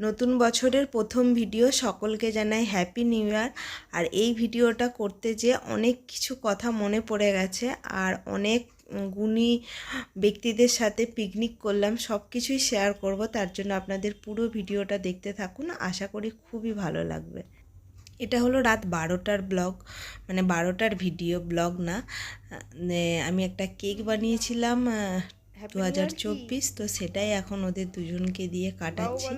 নতুন বছরের প্রথম ভিডিও। সকলকে জানাই হ্যাপি নিউ ইয়ার আর এই ভিডিওটা করতে যে অনেক কিছু কথা মনে পড়ে গেছে আর অনেক গুণী ব্যক্তিদের সাথে পিকনিক করলাম সব কিছুই শেয়ার করব। তার জন্য আপনাদের পুরো ভিডিওটা দেখতে থাকুন। আশা করি খুবই ভালো লাগবে। এটা হলো রাত বারোটার ব্লগ। মানে বারোটার ভিডিও ব্লগ না। আমি একটা কেক বানিয়েছিলাম দু হাজার চব্বিশ। তো সেটাই এখন ওদের দুজনকে দিয়ে কাটাচ্ছি।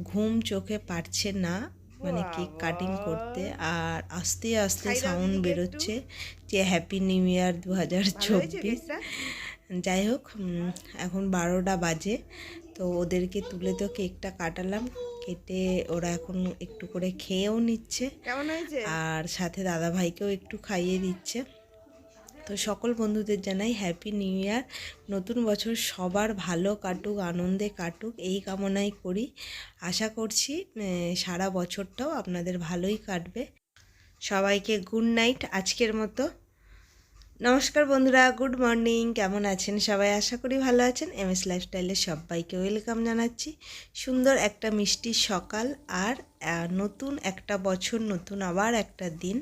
ঘুম চোখে পারছে না মানে কেক কাটিং করতে আর আস্তে আস্তে সাউন্ড বেরোচ্ছে যে হ্যাপি নিউ ইয়ার দু হাজার চব্বিশ। যাই হোক এখন বারোটা বাজে তো ওদেরকে তুলে তো কেকটা কাটালাম কেটে ওরা এখন একটু করে খেয়েও নিচ্ছে। আর সাথে দাদা ভাইকেও একটু খাইয়ে দিচ্ছে। তো সকল বন্ধুদের জানাই হ্যাপি নিউ ইয়ার নতুন বছর সবার ভালো কাটুক, আনন্দে কাটুক, এই কামনাই করি। আশা করছি সারা বছরটাও আপনাদের ভালোই কাটবে। সবাইকে গুড নাইট আজকের মতো। নমস্কার বন্ধুরা গুড মর্নিং কেমন আছেন সবাই? আশা করি ভালো আছেন। এম এস লাইফস্টাইলের সবাইকে ওয়েলকাম জানাচ্ছি। সুন্দর একটা মিষ্টি সকাল আর নতুন একটা বছর, নতুন আবার একটা দিন।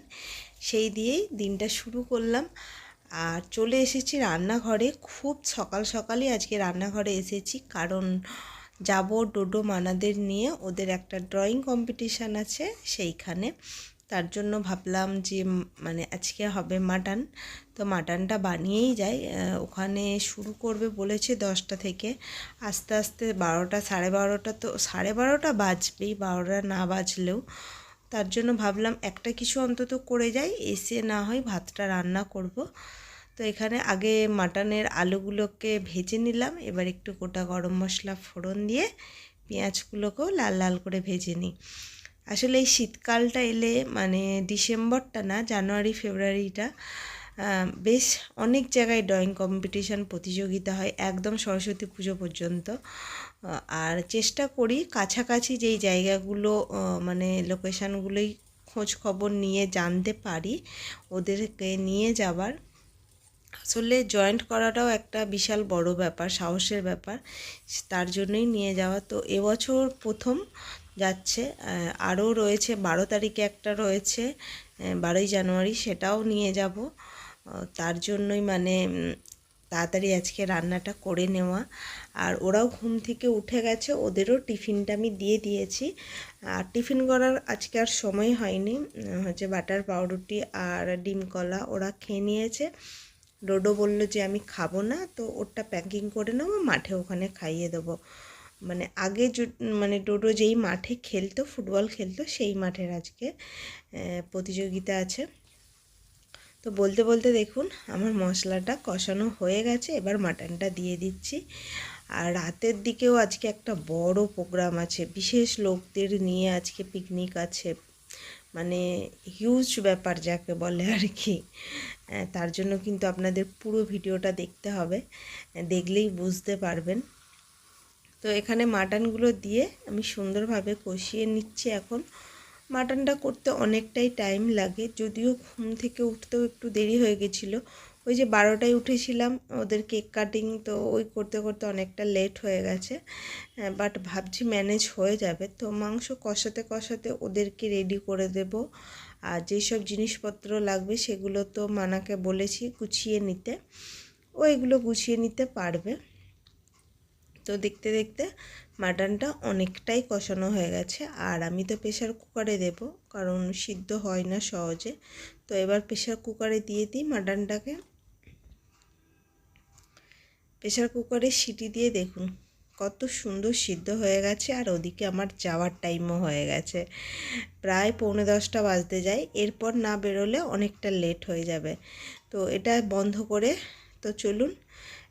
সেই দিয়েই দিনটা শুরু করলাম। আর চলে এসেছি রান্নাঘরে। খুব সকাল সকালই আজকে রান্নাঘরে এসেছি, কারণ যাব ডোডো মানাদের নিয়ে। ওদের একটা ড্রয়িং কম্পিটিশান আছে সেইখানে। তার জন্য ভাবলাম যে মানে আজকে হবে মাটন। তো মাটনটা বানিয়েই যাই। ওখানে শুরু করবে বলেছে দশটা থেকে। আস্তে আস্তে বারোটা, সাড়ে বারোটা তো, সাড়ে বারোটা বাজবেই, বারোটা না বাজলেও। তার জন্য ভাবলাম একটা কিছু অন্তত করে যাই, এসে না হয় ভাতটা রান্না করব। তো এখানে আগে মাটনের আলুগুলোকে ভেজে নিলাম, এবার একটু গোটা গরম মশলা ফোড়ন দিয়ে পেঁয়াজগুলোকেও লাল লাল করে ভেজে নিই। আসলে এই শীতকালটা এলে মানে ডিসেম্বরটা না, জানুয়ারি, ফেব্রুয়ারিটা বেশ অনেক জায়গায় ড্রয়িং কম্পিটিশান প্রতিযোগিতা হয়, একদম সরস্বতী পুজো পর্যন্ত। আর চেষ্টা করি কাছাকাছি যেই জায়গাগুলো মানে লোকেশানগুলোই খোঁজ খবর নিয়ে জানতে পারি, ওদেরকে নিয়ে যাবার। আসলে জয়েন্ট করাটাও একটা বিশাল বড় ব্যাপার, সাহসের ব্যাপার, তার জন্যই নিয়ে যাওয়া। তো এবছর প্রথম যাচ্ছে আরও রয়েছে, বারো তারিখে একটা রয়েছে বারোই জানুয়ারি সেটাও নিয়ে যাব। তার জন্যই মানে তাড়াতাড়ি আজকে রান্নাটা করে নেওয়া। আর ওরাও ঘুম থেকে উঠে গেছে, ওদেরও টিফিনটা আমি দিয়ে দিয়েছি। আর টিফিন করার আজকে আর সময় হয়নি হচ্ছে বাটার পাউরুটি আর ডিম কলা ওরা খেয়ে নিয়েছে। ডোডো বলল যে আমি খাব না, তো ওরটা প্যাকিং করে নেব, মাঠে ওখানে খাইয়ে দেবো। মানে আগে মানে ডোডো যেই মাঠে খেলতো, ফুটবল খেলতো, সেই মাঠের আজকে প্রতিযোগিতা আছে। তো বলতে বলতে দেখুন আমার মশলাটা কষানো হয়ে গেছে এবার মাটনটা দিয়ে দিচ্ছি। আর রাতের দিকেও আজকে একটা বড় প্রোগ্রাম আছে বিশেষ লোকদের নিয়ে আজকে পিকনিক আছে। মানে হিউজ ব্যাপার যাকে বলে আর কি। আহ, তার জন্য কিন্তু আপনাদের পুরো ভিডিওটা দেখতে হবে দেখলেই বুঝতে পারবেন। তো এখানে মাটনগুলো দিয়ে আমি সুন্দরভাবে কষিয়ে নিচ্ছি এখন। মাটনটা করতে অনেকটাই টাইম লাগে। যদিও ঘুম থেকে উঠতেও একটু দেরি হয়ে গেছিল। ওই যে বারোটায় উঠেছিলাম, ওদের কেক কাটিং তো ওই করতে করতে অনেকটা লেট হয়ে গেছে। বাট ভাবছি ম্যানেজ হয়ে যাবে। তো মাংস কষাতে কষাতে ওদেরকে রেডি করে দেব। আর যেসব জিনিসপত্র লাগবে সেগুলো তো মানাকে বলেছি গুছিয়ে নিতে। ও এগুলো গুছিয়ে নিতে পারবে। তো দেখতে দেখতে মাটনটা অনেকটাই কষানো হয়ে গেছে। আর আমি তো প্রেশার কুকারে দেব, কারণ সিদ্ধ হয় না সহজে। তো এবার প্রেশার কুকারে দিয়ে দিই মাটনটাকে। প্রেশার কুকারে সিটি দিয়ে দেখুন, কত সুন্দর সিদ্ধ হয়ে গেছে, আর ওদিকে আমার যাওয়ার টাইমও হয়ে গেছে। প্রায় পৌনে দশটা বাজতে যায়, এরপর না বেরোলে অনেকটা লেট হয়ে যাবে। তো এটা বন্ধ করে, তো চলুন,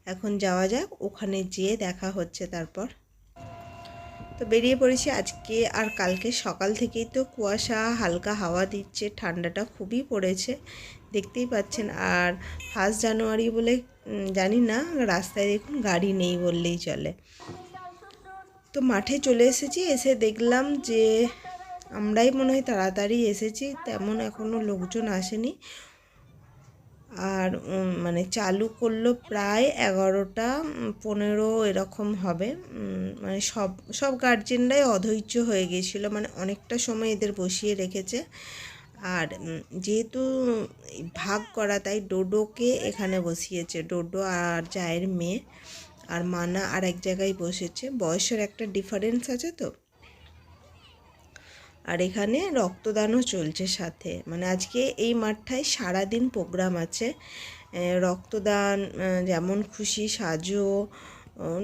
এখন যাওয়া যাক, ওখানে যেয়ে দেখা হচ্ছে তারপর। তো বেরিয়ে পড়েছি আজকে আর কালকে সকাল থেকেই তো কুয়াশা, হালকা হাওয়া দিচ্ছে, ঠান্ডাটা খুবই পড়েছে, দেখতেই পাচ্ছেন। আর ফার্স্ট জানুয়ারি বলে জানি না, রাস্তায় দেখুন গাড়ি নেই বললেই চলে। তো মাঠে চলে এসেছি, এসে দেখলাম যে আমরাই মনে হয় তাড়াতাড়ি এসেছি, তেমন এখনও লোকজন আসেনি। আর মানে চালু করল প্রায় এগারোটা পনেরো এরকম হবে। মানে সব সব গার্জেনরাই অধৈর্য হয়ে গিয়েছিল মানে অনেকটা সময় এদের বসিয়ে রেখেছে। আর যেহেতু ভাগ করা, তাই ডোডোকে এখানে বসিয়েছে, ডোডো আর জায়ের মেয়ে। আর মানা আর এক জায়গায় বসেছে। বয়সের একটা ডিফারেন্স আছে তো? আর এখানে রক্তদানও চলছে সাথে। মানে আজকে এই মাঠটায় সারাদিন প্রোগ্রাম আছে। রক্তদান যেমন খুশি, সাজো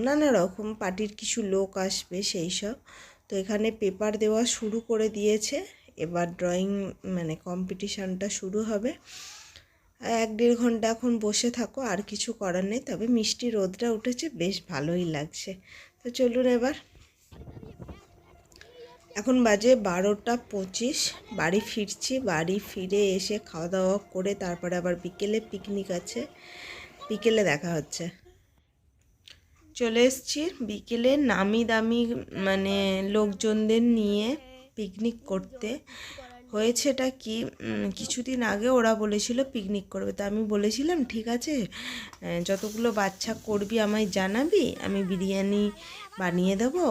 নানা রকম পার্টির কিছু লোক আসবে সেই সব। তো এখানে পেপার দেওয়া শুরু করে দিয়েছে। এবার ড্রয়িং মানে কম্পিটিশানটা শুরু হবে। এক দেড় ঘণ্টা এখন বসে থাকো, আর কিছু করার নেই। তবে মিষ্টি রোদটা উঠেছে, বেশ ভালোই লাগছে। তো চলুন এবার এখন বাজে বারোটা পঁচিশ, বাড়ি ফিরছি, বাড়ি ফিরে এসে খাওয়া দাওয়া করে তারপরে আবার বিকেলে পিকনিক আছে, বিকেলে দেখা হচ্ছে। চলে এসছি বিকেলে নামি দামি মানে লোকজনদের নিয়ে পিকনিক করতে। হয়েছেটা কি কিছুদিন আগে ওরা বলেছিল পিকনিক করবে। তো আমি বলেছিলাম, ঠিক আছে যতগুলো বাচ্চা করবি আমায় জানাবি, আমি বিরিয়ানি বানিয়ে দেবো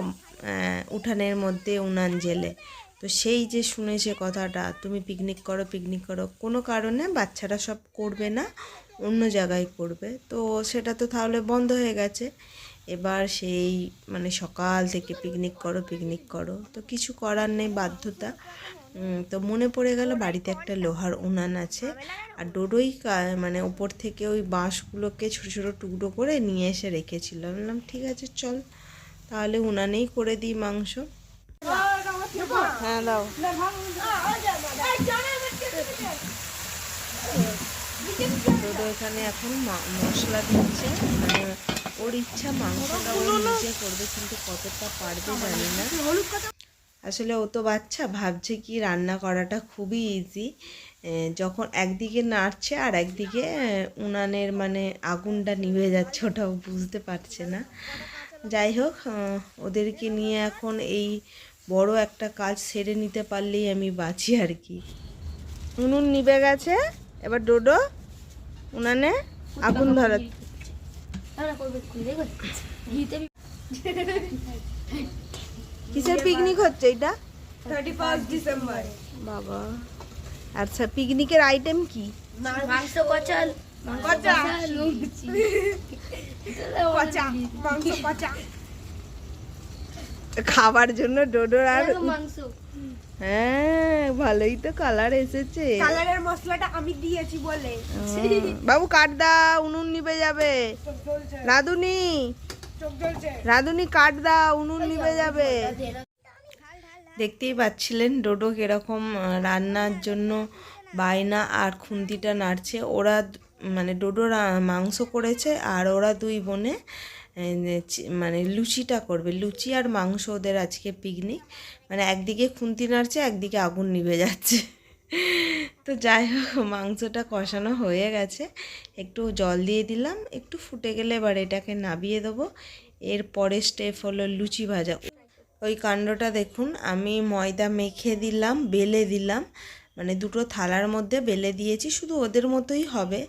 উঠানের মধ্যে উনান জেলে। তো সেই যে শুনেছে কথাটা, তুমি পিকনিক করো পিকনিক করো, কোনো কারণে বাচ্চারা সব করবে না, অন্য জায়গায় করবে। তো সেটা তো তাহলে বন্ধ হয়ে গেছে। এবার সেই মানে সকাল থেকে পিকনিক করো পিকনিক করো। তো কিছু করার নেই, বাধ্যতা। তো মনে পড়ে গেল বাড়িতে একটা লোহার উনান আছে। আর ডোডোই মানে ওপর থেকে ওই বাঁশগুলোকে ছোটো ছোটো টুকরো করে নিয়ে এসে রেখেছিল। বললাম, ঠিক আছে, চল। তাহলে উনানেই করে দিই মাংস। হ্যাঁ দাও। ডোডো এখানে এখন মশলা দিচ্ছে। মানে ওর ইচ্ছা মাংসটা ও নিজে করবে, কিন্তু কতটা পারবে জানি না। আসলে ও তো বাচ্চা, ভাবছে কি রান্না করাটা খুবই ইজি যখন একদিকে নাড়ছে আর একদিকে উনানের মানে আগুনটা নিভে যাচ্ছে, ওটাও বুঝতে পারছে না। যাই হোক ওদেরকে নিয়ে এখন এই বড় একটা কাজ সেরে নিতে পারলেই আমি বাঁচি আর কি। উনুন নিবে গেছে, এবার ডোডো, উনানে আগুন ধরা কিসের পিকনিক হচ্ছে এটা? থার্টি ডিসেম্বর বাবা আচ্ছা পিকনিকের আইটেম কি? মাংস কচাল। মাংস খাবার জন্য ডোডোর আর মাংস হ্যাঁ ভালোই তো কালার এসেছে কালারের মশলাটা আমি দিয়েছি বলে বাবু কাট দা উনুন নিভে যাবে চোখ জ্বলছে রাধুনি রাধুনি কাট দা উনুন নিভে যাবে দেখতেই পাচ্ছিলেন ডোডো কীরকম রান্নার জন্য বায়না আর খুন্তিটা নাড়ছে। ওরা মানে ডোডো মাংস করেছে আর ওরা দুই বোনে মানে লুচিটা করবে। লুচি আর মাংস ওদের আজকে পিকনিক মানে একদিকে খুন্তি নাড়ছে, একদিকে আগুন নিভে যাচ্ছে। তো যাই হোক, মাংসটা কষানো হয়ে গেছে। একটু জল দিয়ে দিলাম। একটু ফুটে গেলে এবার এটাকে নাবিয়ে দেবো। এর পরের স্টেপ হলো লুচি ভাজা। ওই কাণ্ডটা দেখুন, আমি ময়দা মেখে দিলাম, বেলে দিলাম। মানে দুটো থালার মধ্যে বেলে দিয়েছি, শুধু ওদের মতোই হবে।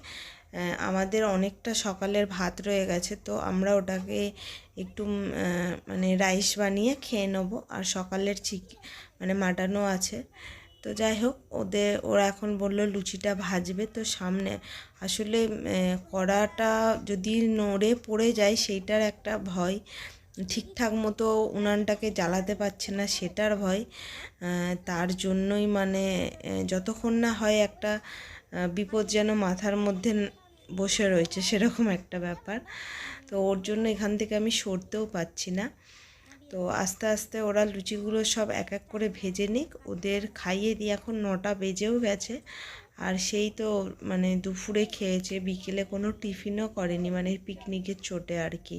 আমাদের অনেকটা সকালের ভাত রয়ে গেছে, তো আমরা ওটাকে একটু মানে রাইস বানিয়ে খেয়ে নেব। আর সকালের চিক মানে মাটানো আছে। তো যাই হোক ওদের ওরা এখন বলল লুচিটা ভাজবে। তো সামনে, আসলে কড়াটা যদি নড়ে পড়ে যায়, সেইটার একটা ভয়। ঠিকঠাক মতো উনানটাকে জ্বালাতে পারছে না সেটার ভয় তার জন্যই মানে যতক্ষণ না হয় একটা বিপদ যেন মাথার মধ্যে বসে রয়েছে সেরকম একটা ব্যাপার। তো ওর জন্য এখান থেকে আমি সরতেও পাচ্ছি না। তো আস্তে আস্তে ওরা লুচিগুলো সব এক এক করে ভেজে নিক। ওদের খাইয়ে দিয়ে এখন নটা বেজেও গেছে। আর সেই তো মানে দুপুরে খেয়েছে, বিকেলে কোনো টিফিনও করেনি মানে পিকনিকের চোটে আর কি।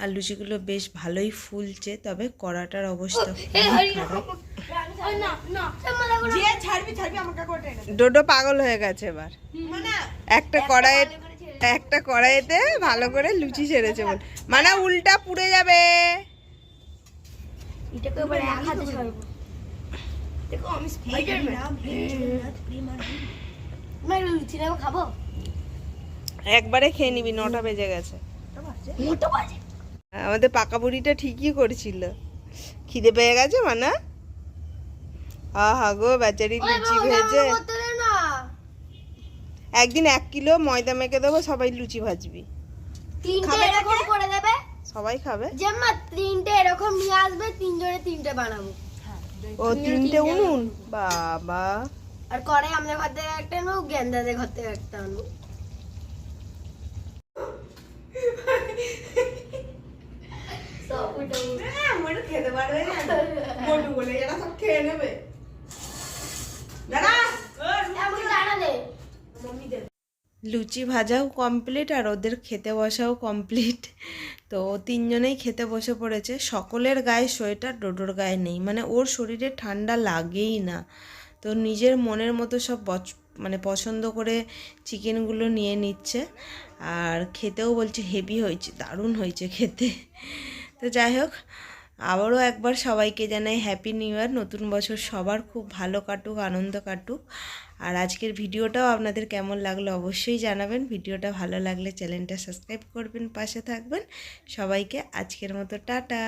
আর লুচিগুলো বেশ ভালোই ফুলছে তবে কড়াটার অবস্থা খুবই খারাপ। না না যে ছাড়বি ছাড়বি আমাকে কোটে না ডোডো পাগল হয়ে গেছে এবার। মানে একটা কড়াইয়ে একটা কড়াইতে ভালো করে লুচি ছেড়েছে বল। মানে উল্টা পুড়ে যাবে। এটাকে এবার এক হাতে দেখো আমি স্পাইডারম্যান না লুচি নেব খাব? একবারে খেয়ে নিবি নটা বেজে গেছে। মোটো বাজে? আমাদের পাকা বুড়িটা ঠিকই করেছিল। খিদে পেয়ে গেছে মানা? আহা গো বেচারি লুচি ভেজে। না। একদিন এক কিলো ময়দা মেখে দেবো সবাই লুচি ভাজবি। তিনটে করে দেবে? সবাই খাবে? যে তিনটে এরকম নিয়ে আসবে তিনজনে তিনটে বানাবো। ও তিনটে উনুন? বাবা। আর করে আমাদের ঘর থেকে একটা আনব গেন্দাদের ঘর থেকে একটা আনব সব উঠে উঠে। খেতে পারবে মোটু বলে এরা সব খেয়ে নেবে দাদা এমন জানালে লুচি ভাজাও কমপ্লিট আর ওদের খেতে বসাও কমপ্লিট তো ও তিনজনেই খেতে বসে পড়েছে। সকলের গায়ে সোয়েটার ডোডোর গায়ে নেই। মানে ওর শরীরে ঠান্ডা লাগেই না। তো নিজের মনের মতো সব বচ- মানে পছন্দ করে চিকেনগুলো নিয়ে নিচ্ছে। আর খেতেও বলছে হেভি হয়েছে দারুণ হয়েছে খেতে। তো যাই হোক আবারও একবার সবাইকে জানাই হ্যাপি নিউ ইয়ার নতুন বছর সবার খুব ভালো কাটুক, আনন্দ কাটুক। আর আজকের ভিডিওটাও আপনাদের কেমন লাগল অবশ্যই জানাবেন। ভিডিওটা ভালো লাগলে চ্যানেলটা সাবস্ক্রাইব করবেন, পাশে থাকবেন। সবাইকে আজকের মতো টাটা।